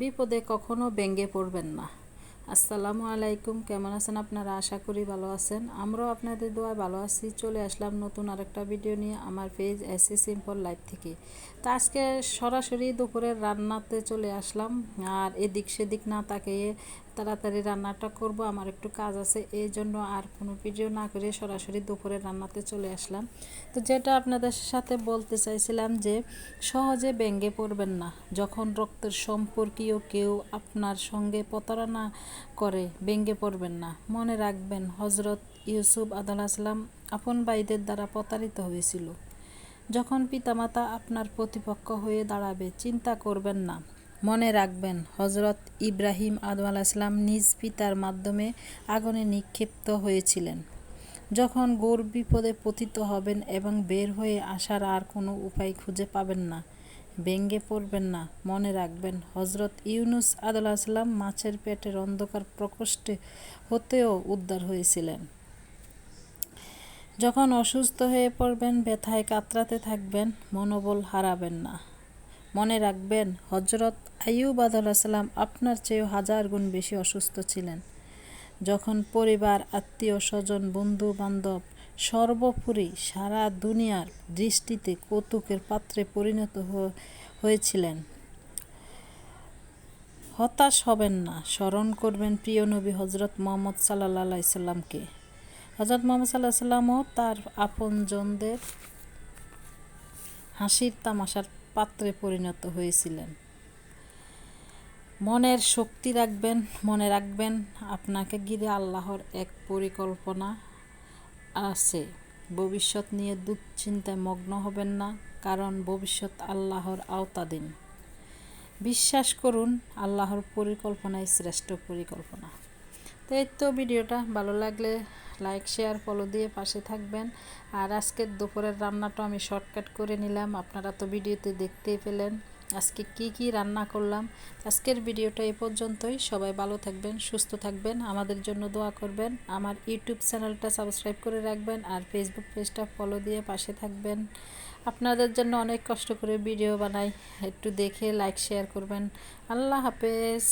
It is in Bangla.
বিপদে কখনো ব্যঙ্গে পড়বেন না। আসসালামু আলাইকুম, কেমন আছেন আপনারা? আশা করি ভালো আছেন। আমরাও আপনাদের দোয়ায় ভালো আছি। চলে আসলাম নতুন আরেকটা ভিডিও নিয়ে আমার পেজ এসি সিম্পল লাইফ থেকে। তা আজকে সরাসরি দুপুরের রান্নাতে চলে আসলাম। আর এদিক সেদিক না তাকিয়ে তাড়াতাড়ি রান্নাটা করব, আমার একটু কাজ আছে, এই জন্য আর কোনো ভিডিও না করে সরাসরি দুপুরের রান্নাতে চলে আসলাম। তো যেটা আপনাদের সাথে বলতে চাইছিলাম যে, সহজে ব্যঙ্গে পড়বেন না। যখন রক্তের সম্পর্কীয় কেউ আপনার সঙ্গে প্রতারণা করে, ব্যঙ্গে পড়বেন না। মনে রাখবেন হজরত ইউসুফ আদালাসলাম আপন ভাইদের দ্বারা প্রতারিত হয়েছিল। যখন পিতামাতা আপনার প্রতিপক্ষ হয়ে দাঁড়াবে, চিন্তা করবেন না। মনে রাখবেন হজরত ইব্রাহিম আদম আলাহিসাম নিজ পিতার মাধ্যমে আগুনে নিক্ষিপ্ত হয়েছিলেন। যখন গোর বিপদে পতিত হবেন এবং বের হয়ে আসার আর কোনো উপায় খুঁজে পাবেন না ব্যঙ্গে পড়বেন না, মনে রাখবেন হজরত ইউনুস আদালাম মাছের পেটের অন্ধকার প্রকোষ্ঠে হতেও উদ্ধার হয়েছিলেন। যখন অসুস্থ হয়ে পড়বেন, ব্যথায় কাতরাতে থাকবেন, মনোবল হারাবেন না। মনে রাখবেন হজরত আইয়ুব আদালাম আপনার চেয়েও হাজার গুণ বেশি অসুস্থ ছিলেন। যখন পরিবার, আত্মীয় স্বজন বন্ধু বান্ধব সর্বোপরি সারা দুনিয়ার দৃষ্টিতে কৌতুকের পাত্রে পরিণত হয়েছিলেন। হতাশ হবেন না, স্মরণ করবেন প্রিয় নবী হজরত মোহাম্মদ সাল্লা সাল্লামকে। হজরত মোহাম্মদ সাল্লাহ সাল্লামও তার আপনজনদের হাসির তামাশার পাত্রে পরিণত হয়েছিলেন। মনের শক্তি রাখবেন, মনে রাখবেন, আপনাকে ঘিরে আল্লাহর এক পরিকল্পনা আছে। ভবিষ্যৎ নিয়ে দুশ্চিন্তায় মগ্ন হবেন না, কারণ ভবিষ্যৎ আল্লাহর আওতাধীন। বিশ্বাস করুন, আল্লাহর পরিকল্পনাই শ্রেষ্ঠ পরিকল্পনা। তো এই তো ভিডিওটা, ভালো লাগলে লাইক শেয়ার ফলো দিয়ে পাশে থাকবেন। আর আজকের দুপুরের রান্নাটা আমি শর্টকাট করে নিলাম। আপনারা তো ভিডিওতে দেখতেই পেলেন আজকে কি কি রান্না করলাম। আজকের ভিডিওটা এ পর্যন্তই। সবাই ভালো থাকবেন, সুস্থ থাকবেন, আমাদের জন্য দোয়া করবেন। আমার ইউটিউব চ্যানেলটা সাবস্ক্রাইব করে রাখবেন আর ফেসবুক পেজটা ফলো দিয়ে পাশে থাকবেন। আপনাদের জন্য অনেক কষ্ট করে ভিডিও বানাই। একটু দেখে লাইক শেয়ার করবেন। আল্লাহ হাফেজ।